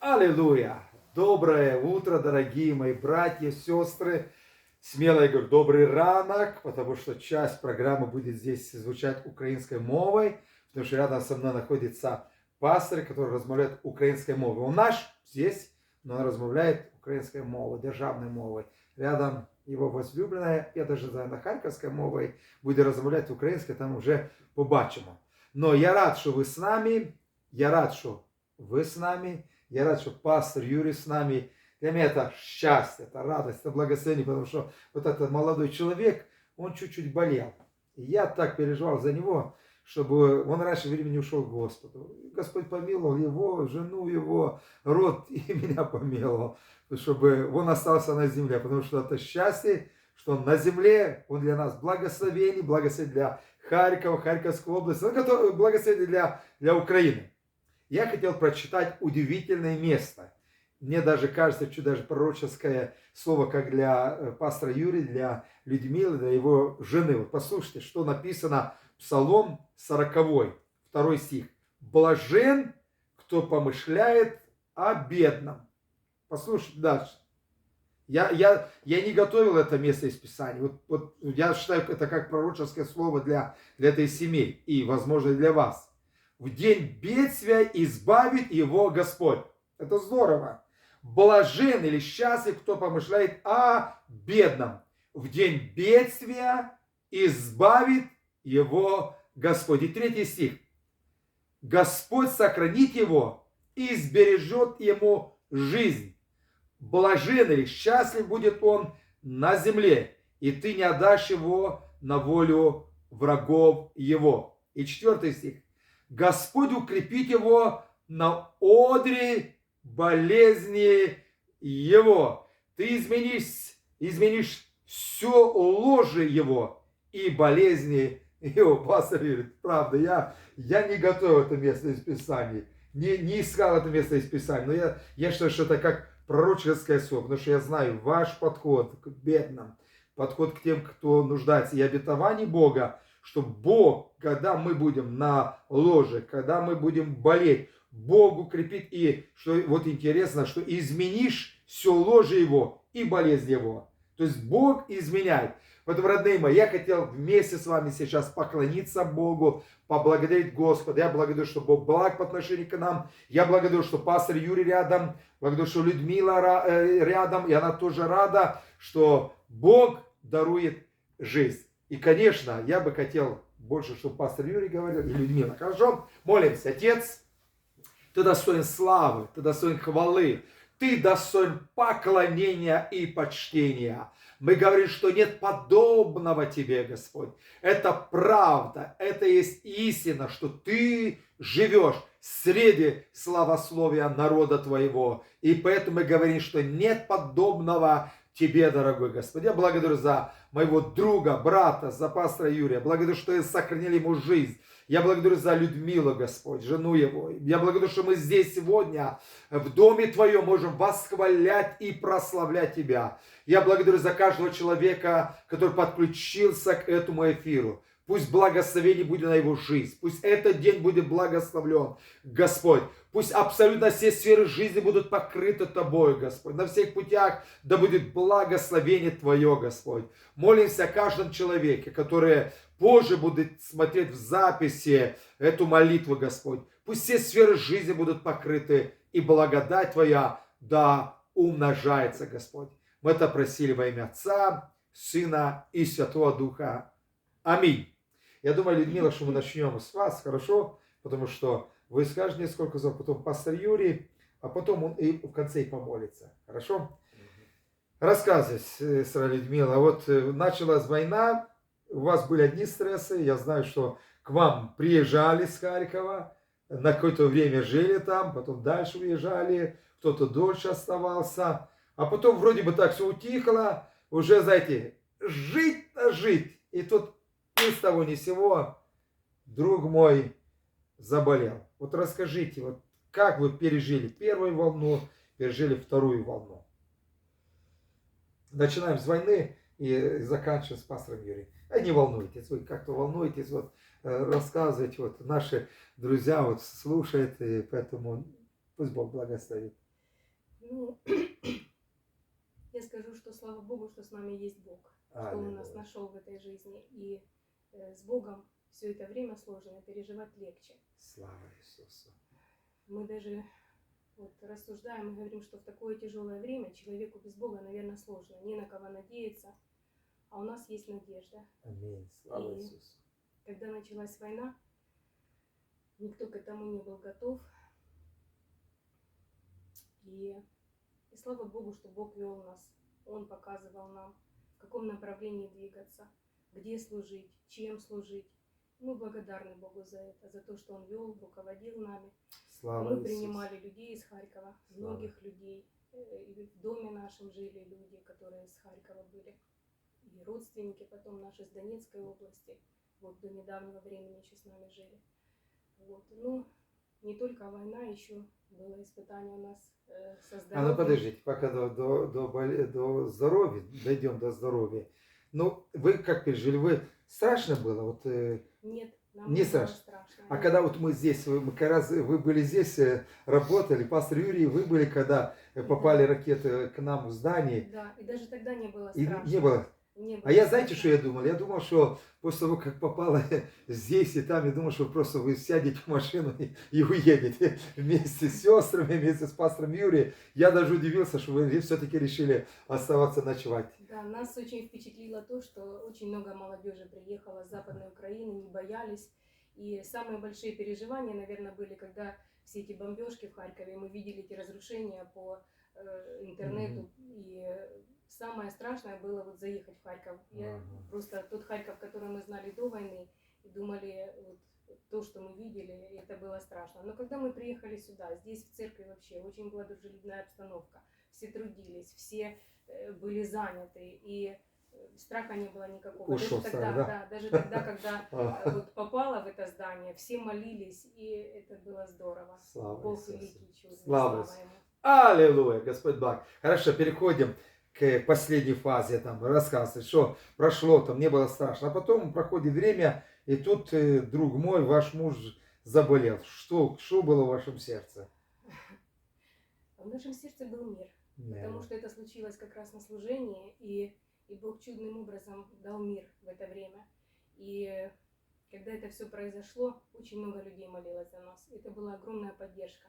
Аллилуйя! Доброе утро, дорогие мои братья, сестры. Смело я говорю, добрый ранок, потому что часть программы будет здесь звучать украинской мовой, потому что рядом со мной находится пастор, который размовляет украинской мовой. Он наш здесь, но он размовляет украинской мовой, державной мовой. Рядом его возлюбленная, я даже знаю, на харьковской мовой, буде розмовляти українською, там вже побачимо. Но я рад, що ви з нами, я рад, що вы с нами, Я рад, что пастор Юрий с нами. Для меня это счастье, это радость, это благословение, потому что вот этот молодой человек, он чуть-чуть болел. И я так переживал за него, чтобы он раньше времени ушел к Господу. Господь помиловал его, жену его, род и меня помиловал, чтобы он остался на земле, потому что это счастье, что он на земле, он для нас благословение, благословение для Харькова, Харьковской области, которое- благословение для, для Украины. Я хотел прочитать удивительное место. Мне даже кажется, чуть даже пророческое слово, как для э, пастора Юрия, для Людмилы, для его жены. Вот послушайте, что написано Псалом 40, второй стих. Блажен, кто помышляет о бедном. Послушайте дальше. Я, я, я не готовил это место из Писания. Вот, вот я считаю это как пророческое слово для, для этой семьи и, возможно, для вас в день бедствия избавит его Господь. Это здорово. Блажен или счастлив, кто помышляет о бедном. В день бедствия избавит его Господь. И третий стих. Господь сохранит его и сбережет ему жизнь. Блажен или счастлив будет он на земле, и ты не отдашь его на волю врагов его. И четвертый стих. Господь укрепит его на одре болезни его. Ты изменишь, изменишь все ложе его и болезни его. Пастор говорит, правда, я, я не готовил это место из Писания. Не, не искал это место из Писания. Но я, я считаю, что это как пророческое слово. Потому что я знаю ваш подход к бедным, подход к тем, кто нуждается. И обетование Бога, что Бог, когда мы будем на ложе, когда мы будем болеть, Бог укрепит и, что вот интересно, что изменишь все ложе его и болезнь его. То есть Бог изменяет. Поэтому, родные мои, я хотел вместе с вами сейчас поклониться Богу, поблагодарить Господа. Я благодарю, что Бог благ по отношению к нам. Я благодарю, что пастор Юрий рядом. Благодарю, что Людмила э, рядом. И она тоже рада, что Бог дарует жизнь. И, конечно, я бы хотел больше, чтобы пастор Юрий говорил, и Людмила. Хорошо? Молимся. Отец, ты достоин славы, ты достоин хвалы, ты достоин поклонения и почтения. Мы говорим, что нет подобного тебе, Господь. Это правда, это есть истина, что ты живешь среди славословия народа твоего. И поэтому мы говорим, что нет подобного тебе, дорогой Господь. Я благодарю за моего друга, брата, за пастора Юрия. Благодарю, что ты сохранил ему жизнь. Я благодарю за Людмилу, Господь, жену его. Я благодарю, что мы здесь сегодня в доме Твоем можем восхвалять и прославлять Тебя. Я благодарю за каждого человека, который подключился к этому эфиру. Пусть благословение будет на его жизнь. Пусть этот день будет благословлен, Господь. Пусть абсолютно все сферы жизни будут покрыты Тобой, Господь. На всех путях да будет благословение Твое, Господь. Молимся о каждом человеке, который позже будет смотреть в записи эту молитву, Господь. Пусть все сферы жизни будут покрыты, и благодать Твоя да умножается, Господь. Мы это просили во имя Отца, Сына и Святого Духа. Аминь. Я думаю, Людмила, что мы начнем с вас, хорошо? Потому что вы скажете несколько слов, потом пастор Юрий, а потом он и в конце и помолится. Хорошо? Рассказывай, сестра Людмила. Вот э, началась война, у вас были одни стрессы, я знаю, что к вам приезжали с Харькова, на какое-то время жили там, потом дальше уезжали, кто-то дольше оставался, а потом вроде бы так все утихло, уже, знаете, жить-то жить. И тут ни с того ни с сего друг мой заболел. Вот расскажите, вот как вы пережили первую волну, пережили вторую волну. Начинаем с войны и заканчиваем с пастором Юрием. А не волнуйтесь, вы как-то волнуетесь, вот э, рассказывать, вот наши друзья вот слушают, и поэтому пусть Бог благословит. Ну, я скажу, что слава Богу, что с нами есть Бог, что Он нас нашел в этой жизни. И с Богом все это время сложно, переживать легче. Слава Иисусу. Мы даже вот рассуждаем и говорим, что в такое тяжелое время человеку без Бога, наверное, сложно, не на кого надеяться, а у нас есть надежда. Аминь. Слава И- Иисусу. Когда началась война, никто к этому не был готов. И, и слава Богу, что Бог вел нас. Он показывал нам, в каком направлении двигаться, где служить, чем служить. Мы благодарны Богу за это, за то, что Он вел, руководил нами. Слава Мы Иисусу. принимали людей из Харькова, Слава. многих людей. Э, И в доме нашем жили люди, которые из Харькова были. И родственники потом наши с Донецкой области. Вот до недавнего времени еще с нами жили. Вот. Ну, не только война, еще было испытание у нас э, со А ну здоровьем. подождите, пока до, до, до, до здоровья, дойдем до здоровья. Ну, вы как пережили? Вы страшно было? Вот, э, Нет, нам Не не, было страшно. страшно. а Нет. когда вот мы здесь, вы, мы как раз вы были здесь, э, работали, пастор Юрий, вы были, когда э, попали ракеты к нам в здание, Да, и даже тогда не было и страшно. не было. Не А я знаете, что я думал? Я думал, что после того, как попало здесь и там, я думал, что просто вы сядете в машину и, и уедете вместе с сестрами, вместе с пастором Юрием. Я даже удивился, что вы все-таки решили оставаться ночевать. Да, нас очень впечатлило то, что очень много молодежи приехало с Западной Украины, не боялись. И самые большие переживания, наверное, были, когда все эти бомбежки в Харькове, мы видели эти разрушения по э, интернету. И самое страшное было вот заехать в Харьков. Я Ага. просто тот Харьков, который мы знали до войны, и думали, вот, то, что мы видели, это было страшно. Но когда мы приехали сюда, здесь в церкви вообще очень была дружелюбная обстановка. Все трудились, все э, были заняты, и э, страха не было никакого. Ушел даже тогда, да? даже тогда, когда э, вот попала в это здание, все молились, и это было здорово. Слава Бог Иисусу. великий, чудный, Слава слава Ему. Аллилуйя, Господь благ. Хорошо, переходим к последней фазе, там, рассказывать, что прошло, там, не было страшно. А потом проходит время, и тут, э, друг мой, ваш муж заболел. Что, что было в вашем сердце? В нашем сердце был мир. Потому что это случилось как раз на служении, и, и Бог чудным образом дал мир в это время. И когда это все произошло, очень много людей молилось за нас. Это была огромная поддержка.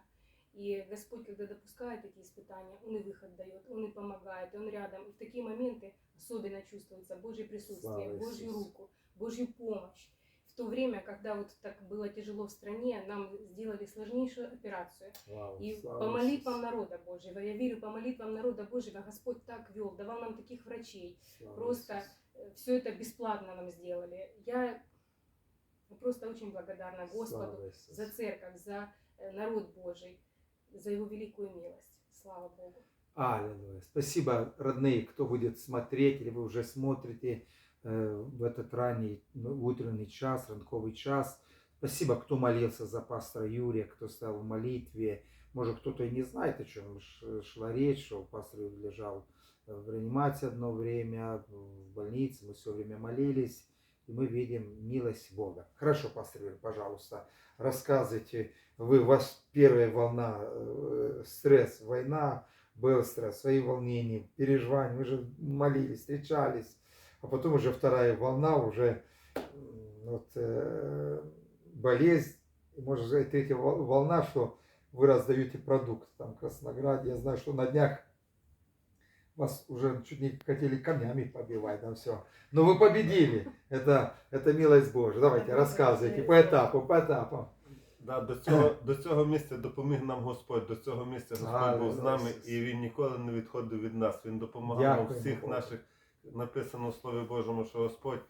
И Господь, когда допускает эти испытания, Он и выход дает, Он и помогает, и Он рядом. И в такие моменты особенно чувствуется Божье присутствие, Слава Божью Иисусу. руку, Божью помощь. В то время, когда вот так было тяжело в стране, нам сделали сложнейшую операцию. Вау, И по молитвам Иисусу. народа Божьего, я верю, по молитвам народа Божьего Господь так вел, давал нам таких врачей. Слава просто Иисусу. Все это бесплатно нам сделали. Я просто очень благодарна Господу за церковь, за э, народ Божий, за его великую милость. Слава Богу. Аллилуйя. Спасибо, родные, кто будет смотреть, или вы уже смотрите э, в этот ранний ну, утренний час, ранковый час. Спасибо, кто молился за пастора Юрия, кто стал в молитве. Может, кто-то и не знает, о чем ш- шла речь, что пастор Юрий лежал в реанимации одно время, в больнице, мы все время молились, И мы видим милость Бога. Хорошо, пастор Юрий, пожалуйста, рассказывайте. Вы, у вас первая волна, э, стресс, война, был стресс, свои волнения, переживания, мы же молились, встречались, а потом уже вторая волна, уже вот, э, болезнь, можно сказать, третья вол- волна, что вы раздаете продукт там в Краснограде. Я знаю, что на днях вас уже чуть не хотели камнями побивать, там все. Но вы победили. Это, это милость Божия. Давайте, рассказывайте по этапу, по этапам. Да, до цього, до цього місця допоміг нам Господь, до цього місця Господь був з Алілуя. нами і Він ніколи не відходив від нас. Він допомагав нам Дякуємо всіх Богу. наших, написано в Слові Божому, що Господь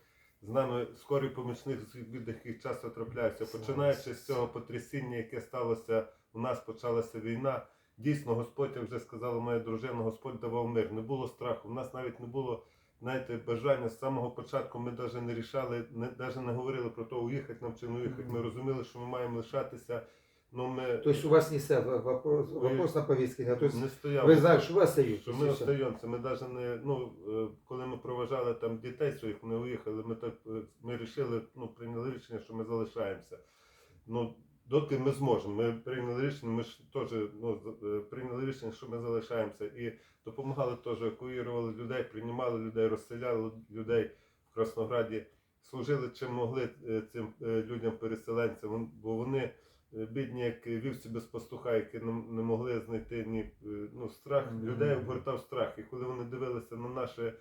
з нами скорий помічник з від яких часто трапляються. Слава Починаючи Ісусу. з цього потрясіння, яке сталося, у нас почалася війна. Дійсно, Господь, як вже сказала моя дружина, Господь давав мир. Не було страху. У нас навіть не було знаєте, бажання з самого початку. Ми навіть не рішали, не навіть не говорили про те, уїхати нам чи не уїхати. Ми розуміли, що ми маємо лишатися. Ну ми То есть у вас не стоял вопрос, вопрос на повестке дня. То есть не стояли. вы знаете, что вы остаетесь. що и ми всё. остаємося. Ми навіть не ну е, коли ми проважали там дітей своїх, вони уїхали. Ми так е, ми рішили, ну прийняли рішення, що ми залишаємося. Ну доки ми зможемо. Ми прийняли рішення, ми ж теж ну, е, прийняли рішення, що ми залишаємося. І допомагали теж, евакуювали людей, приймали людей, розселяли людей в Краснограді, служили чим могли е, цим е, людям-переселенцям, бо вони. Бідні, як вівці без пастуха, які не, могли знайти ні ну, страх, людей обгортав страх. І коли вони дивилися на наше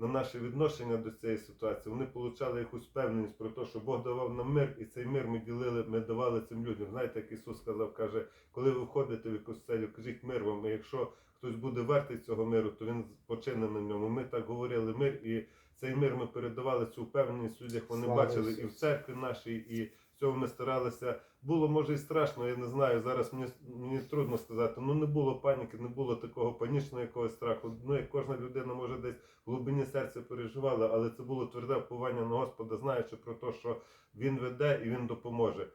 на наше відношення до цієї ситуації, вони отримали якусь впевненість про те, що Бог давав нам мир, і цей мир ми ділили, ми давали цим людям. Знаєте, як Ісус сказав, каже, коли ви входите в якусь целю, кажіть мир вам. І якщо хтось буде вартий цього миру, то він почине на ньому. Ми так говорили мир, і цей мир ми передавали цю впевненість людях. Вони Слава бачили і в церкві нашій, і в цьому ми старалися. Було може і страшно, я не знаю. Зараз мені мені трудно сказати. Ну не було паніки, не було такого панічного якогось страху. Ну як кожна людина може десь в глибині серця переживала, але це було тверде вповання на Господа, знаючи про те, що Він веде і Він допоможе.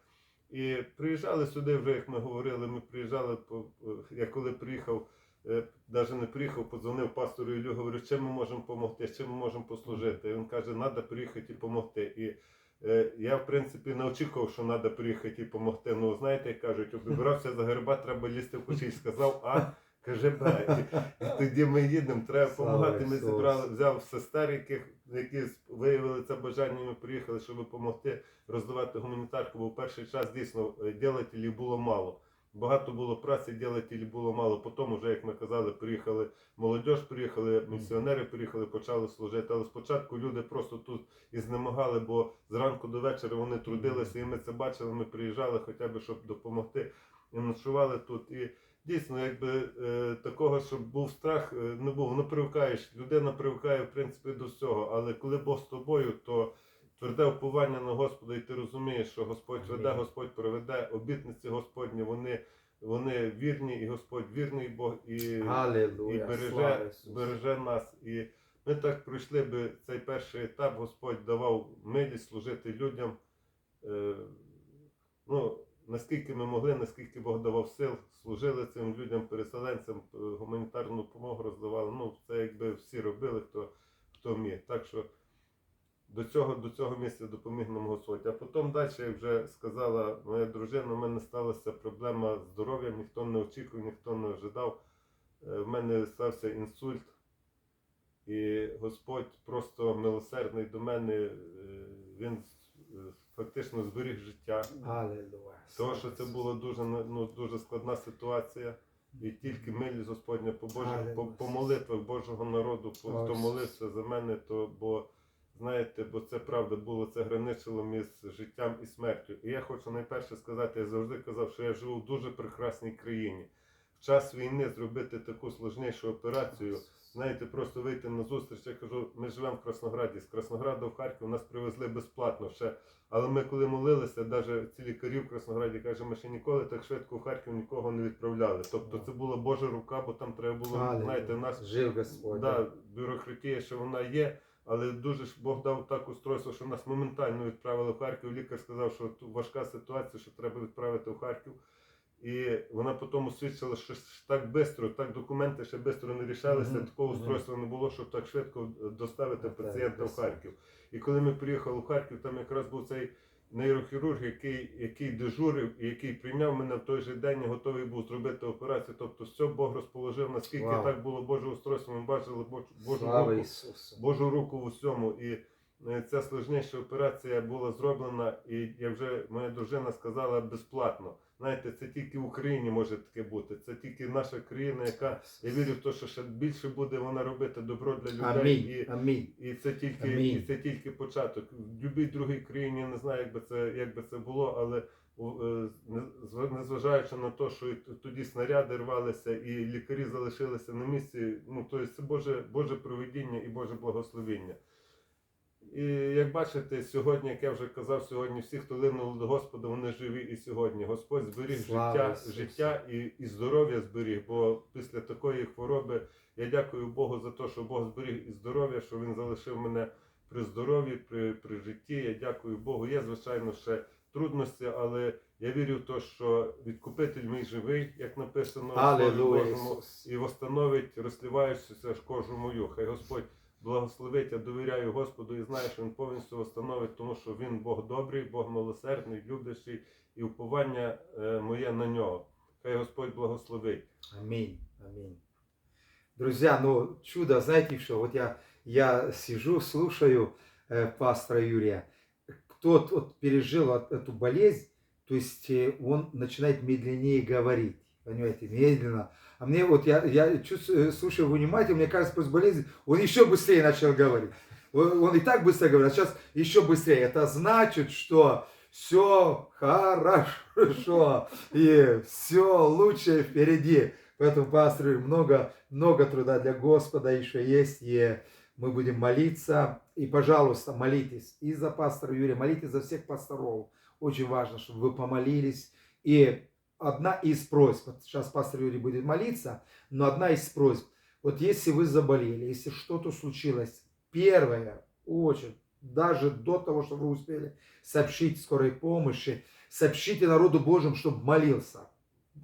І приїжджали сюди, вже як ми говорили, ми приїжджали, по- я коли приїхав, навіть не приїхав, подзвонив пастору Ілю, говорю, чим ми можемо допомогти, чим ми можемо послужити. І він каже, треба приїхати і допомогти. І е, я, в принципі, не очікував, що треба приїхати і допомогти. Ну, знаєте, як кажуть, обібрався за герба, треба лізти в кущі. Сказав, а каже, Б. І, і тоді ми їдемо, треба допомагати. Ми зібрали, взяв сестер, яких, які виявили це бажання, ми приїхали, щоб допомогти роздавати гуманітарку, бо в перший час дійсно е, ділателів було мало. Багато було праці, ділателів було мало. Потім, вже, як ми казали, приїхали молодь, приїхали місіонери, приїхали, почали служити. Але спочатку люди просто тут і знемагали, бо зранку до вечора вони трудилися, і ми це бачили. Ми приїжджали хоча б, щоб допомогти. І ночували тут. І дійсно, якби е, такого, щоб був страх, е, не був. Ну привикаєш. Людина привикає в принципі до всього. Але коли Бог з тобою, то тверде впування на Господа, і ти розумієш, що Господь веде, Господь проведе, обітниці Господні, вони, вони вірні, і Господь вірний Бог, і, і Аллилуйя. Береже, береже нас. І ми так пройшли би цей перший етап. Господь давав милість служити людям. Е, ну, наскільки ми могли, наскільки Бог давав сил, служили цим людям, переселенцям, е, гуманітарну допомогу роздавали. Ну, це якби всі робили, хто, хто міг. Так що до цього, до цього місця допоміг нам Господь. А потім далі, як вже сказала моя дружина, у мене сталася проблема з здоров'ям, ніхто не очікував, ніхто не ожидав. Е, В мене стався інсульт, і Господь просто милосердний до мене, е, він е, фактично зберіг життя. Тому що це була дуже ну, дуже складна ситуація. І тільки милість Господня по Божих по, по молитвах Божого народу, хто молився за мене, то бо знаєте, бо це правда було, це граничило між життям і смертю. І я хочу найперше сказати, я завжди казав, що я живу в дуже прекрасній країні. В час війни зробити таку сложнішу операцію, знаєте, просто вийти на зустріч. Я кажу, ми живемо в Краснограді. З Краснограда в Харків нас привезли безплатно ще. Але ми коли молилися, навіть ці лікарі в Краснограді кажуть, ми ще ніколи так швидко в Харків нікого не відправляли. Тобто це була Божа рука, бо там треба було, знаєте, нас Жив Господь. да, бюрократія, що вона є. Але дуже ж Бог дав так устройство, що нас моментально відправили в Харків. Лікар сказав, що тут важка ситуація, що треба відправити в Харків. І вона потім освідчила, що так швидко, так документи ще швидко не рішалися, Мгм, такого устройства не було, щоб так швидко доставити Так, пацієнта в. Харків. І коли ми приїхали в Харків, там якраз був цей нейрохірург, який, який дежурив і який прийняв мене в той же день і готовий був зробити операцію. Тобто все Бог розположив, наскільки Вау. так було Боже устройство, ми бачили Божу, Божу руку. Божу руку в усьому. І е, ця сложніша операція була зроблена, і як вже моя дружина сказала, безплатно. Знаєте, це тільки в Україні може таке бути. Це тільки наша країна, яка я вірю в те, що ще більше буде вона робити добро для людей. Амінь. І, Амінь. і це тільки Амінь. і це тільки початок. В будь-якій другій країні я не знаю, як би це як би це було, але е, не- зв- незважаючи на те, що тоді снаряди рвалися, і лікарі залишилися на місці. Ну тобто це Боже, Боже провидіння і Боже благословіння. І як бачите, сьогодні, як я вже казав, сьогодні всі, хто линули до Господа, вони живі і сьогодні. Господь зберіг Слава життя, Ісусу. життя і, і здоров'я зберіг. Бо після такої хвороби я дякую Богу за те, що Бог зберіг і здоров'я, що Він залишив мене при здоров'ї, при, при житті. Я дякую Богу. Є, звичайно, ще трудності, але я вірю в те, що відкупитель мій живий, як написано в Божому, і восстановить розливаючуся ж кожу мою. Хай Господь благословить, я довіряю Господу і знаю, що Він повністю восстановить, тому що Він Бог добрий, Бог милосердний, любящий, і уповання е, моє на нього. Хай Господь благословить. Аминь, аминь. Друзья, ну чудо, знаете что, вот я, я сижу, слушаю э, пастора Юрия, кто вот пережил вот эту болезнь, то есть э, он начинает медленнее говорить, понимаете, медленно. А мне вот, я, я чувствую, слушаю внимательно, мне кажется, после болезни он еще быстрее начал говорить. Он, он и так быстро говорит, а сейчас еще быстрее. Это значит, что все хорошо и все лучшее впереди. Поэтому, пастор, много, много труда для Господа еще есть, и мы будем молиться. И, пожалуйста, молитесь и за пастора Юрия, молитесь за всех пасторов. Очень важно, чтобы вы помолились. И одна из просьб, сейчас пастор Юрий будет молиться, но одна из просьб, вот если вы заболели, если что-то случилось, первое, очень, даже до того, что вы успели сообщить скорой помощи, сообщите народу Божьему, чтобы молился.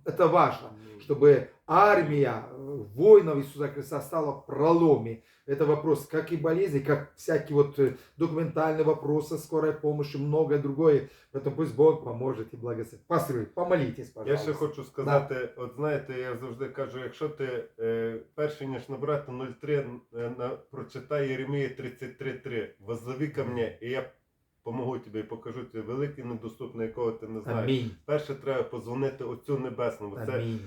Это важно чтобы армия воинов Иисуса Христа стала в проломе. Это вопрос как и болезни, как всякие вот э, документальные вопросы, скорой помощи, многое другое. Поэтому пусть Бог поможет и благословит. Пастор, Юрий, помолитесь, Я пожалуйста. ще хочу сказати, от знаєте, я завжди кажу, якщо ти е, перше ніж набрати 03, е, на, прочитай Єремія 33.3, воззови ко мені, і я помогу тобі і покажу тобі великий недоступний, якого ти не знаєш. Аминь. Перше треба позвонити Отцю Небесному. Це Аминь.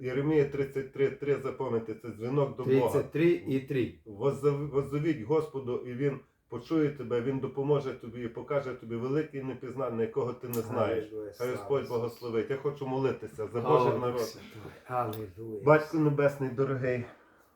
Єремія 33.3, запам'ятайте, це дзвінок до Бога. 33 і 3. Воззов- Воззовіть Господу, і Він почує тебе, Він допоможе тобі і покаже тобі великий непізнання, якого ти не знаєш. Хай Господь благословить. Я хочу молитися за Божий народ. Батько Небесний, дорогий,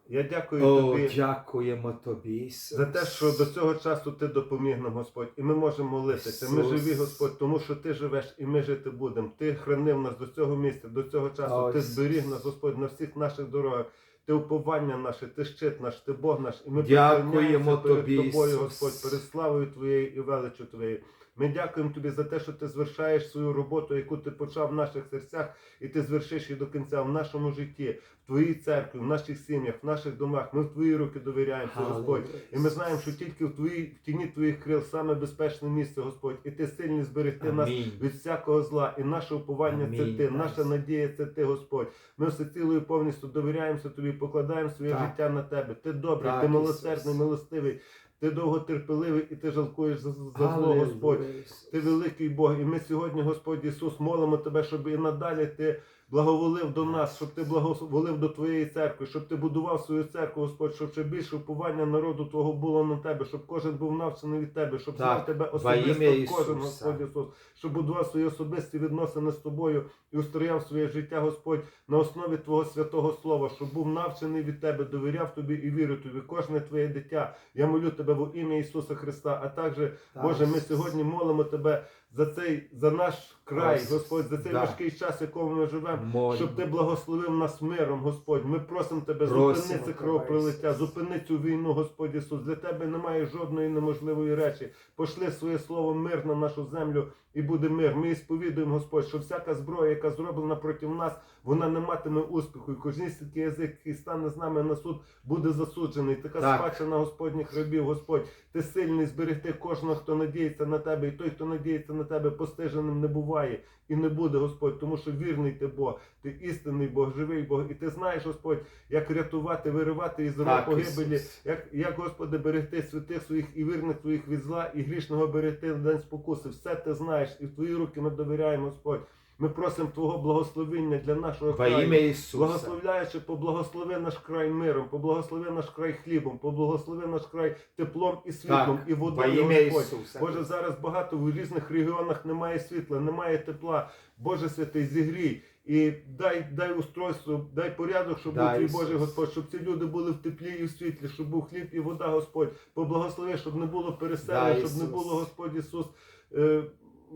я дякую О, тобі дякуємо тобі, Ісус. за те, що до цього часу ти допоміг нам, Господь, і ми можемо молитися. Ми Ісус. живі, Господь, тому що ти живеш і ми жити будемо. Ти хранив нас до цього місця, до цього часу. О, ти Ісус. зберіг нас, Господь, на всіх наших дорогах. Ти уповання наше, ти щит наш, ти Бог наш, і ми Дякуємо перед тобі, тобою, Ісус. Господь, перед славою Твоєю і величю Твоєю. Ми дякуємо тобі за те, що ти звершаєш свою роботу, яку ти почав в наших серцях, і ти звершиш її до кінця в нашому житті, в твоїй церкві, в наших сім'ях, в наших домах. Ми в твої руки довіряємося, Господь. І ми знаємо, що тільки в твоїй в тіні твоїх крил саме безпечне місце, Господь. І ти сильний зберегти нас від всякого зла. І наше уповання це ти, наша надія це ти, Господь. Ми все цілою повністю довіряємося тобі, покладаємо своє Так. життя на тебе. Ти добрий, Так, ти милосердний, милостивий, ти довготерпеливий і ти жалкуєш за, за зло, Господь. Ти великий Бог, і ми сьогодні, Господь Ісус, молимо Тебе, щоб і надалі Ти благоволив до нас, щоб Ти благоволив до Твоєї церкви, щоб Ти будував свою церкву, Господь, щоб ще більше уповання народу Твого було на Тебе, щоб кожен був навчений від Тебе, щоб Так, знав Тебе особисто кожен, Господь Ісус, щоб будував свої особисті відносини з Тобою і устрояв своє життя, Господь, на основі Твого святого Слова, щоб був навчений від Тебе, довіряв Тобі і вірив Тобі, кожне Твоє дитя. Я молю Тебе в ім'я Ісуса Христа, а також Так, Боже, ми сьогодні молимо Тебе за цей за наш край, Ось, Господь, за цей да. важкий час, в якому ми живемо. Молимо. Щоб ти благословив нас миром, Господь. Ми просимо тебе, Просимо зупини це тебе, кровопролиття, Ісус. зупини цю війну, Господь Ісус. Для тебе немає жодної неможливої речі. Пошли своє слово мир на нашу землю і буде мир. Ми і сповідуємо, Господь, що всяка зброя, яка зроблена проти нас, вона не матиме успіху. І кожністий язик, який стане з нами на суд, буде засуджений. Така Так. спадщина Господніх рабів, Господь. Ти сильний зберегти кожного, хто надіється на тебе, і той, хто надіється на тебе, постиженим не буває і не буде, Господь, тому що вірний ти Бог, ти істинний Бог, живий Бог, і ти знаєш, Господь, як рятувати, виривати із рук погибелі, як, як, Господи, берегти святих своїх і вірних своїх від зла, і грішного берегти на день спокуси. Все ти знаєш, і в твої руки ми довіряємо, Господь. Ми просимо Твого благословення для нашого Во краю. ім'я Ісуса. Благословляючи, поблагослови наш край миром, поблагослови наш край хлібом, поблагослови наш край теплом і світлом, Так, і во водою, ім'я Господь. Ісуса. Боже, зараз багато в різних регіонах немає світла, немає тепла. Боже святий, зігрій. І дай, дай устройство, дай порядок, щоб був твій Божий Господь, щоб ці люди були в теплі і в світлі, щоб був хліб і вода, Господь. Поблагослови, щоб не було переселення, щоб не було, Господь Ісус.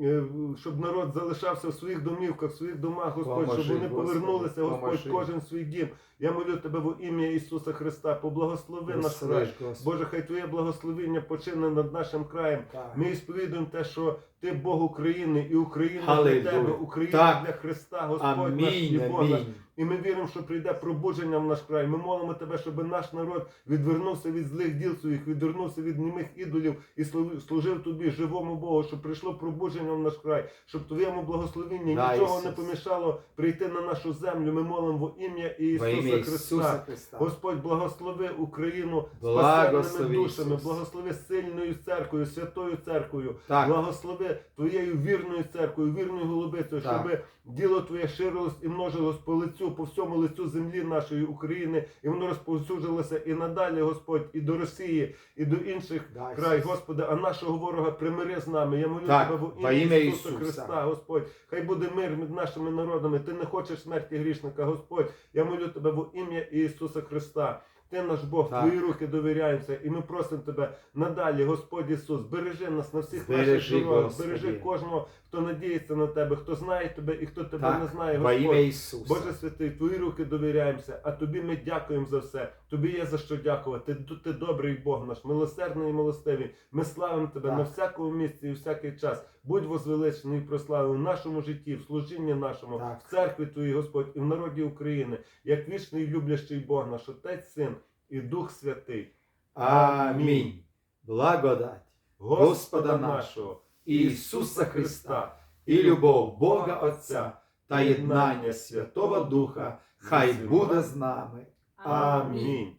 Е, Щоб народ залишався в своїх домівках, в своїх домах, Господь, Поможи, щоб вони Господи, повернулися, Господь, поможи. кожен в свій дім. Я молю тебе в ім'я Ісуса Христа, поблагослови наш край. Боже, хай Твоє благословіння почине над нашим краєм. Так. Ми сповідуємо те, що ти Бог України, і Україна для тебе, Україна Так. для Христа, Господь наш і Бога. Бог наш. І ми віримо, що прийде пробудження в наш край. Ми молимо тебе, щоб наш народ відвернувся від злих діл своїх, відвернувся від німих ідолів і служив- тобі, живому Богу, щоб прийшло пробудження в наш край, щоб твоєму благословенні Да, нічого Ісус. не помішало прийти на нашу землю. Ми молимо во ім'я Ісуса ім'я Христа. Христа. Господь, благослови Україну спасенними душами, Ісус. благослови сильною церквою, святою церквою, Так, благослови твоєю вірною церквою, вірною голубицею, щоб діло твоє ширилось і множилось по лицю, по всьому лицю землі нашої України, і воно розповсюджилося і надалі, Господь, і до Росії, і до інших Дай, край. Господи, а нашого ворога примири з нами. Я молю Так, тебе во во ім'я Ісуса Ісуса. Христа, Господь. Хай буде мир між нашими народами. Ти не хочеш смерті грішника, Господь. Я молю тебе во ім'я Ісуса Христа. Ти наш Бог, Так. твої руки довіряємося, і ми просимо тебе надалі, Господь Ісус, бережи нас на всіх Збережи, наших дорогах, бережи кожного, хто надіється на тебе, хто знає тебе і хто тебе так, не знає, Господь. Ісуса. Боже святий, твої руки довіряємося, а тобі ми дякуємо за все. Тобі є за що дякувати. Ти, ти добрий Бог наш, милосердний і милостивий. Ми славимо тебе Так. на всякому місці і всякий час. Будь возвеличений і прославлений в нашому житті, в служінні нашому, Так. в церкві Твоїй, Господь, і в народі України, як вічний люблящий Бог наш, Отець, Син і Дух Святий. Амінь. Благодать Господа нашого, Ісуса Христа і любов Бога Отця та єднання Святого Духа хай буде з нами. Амінь.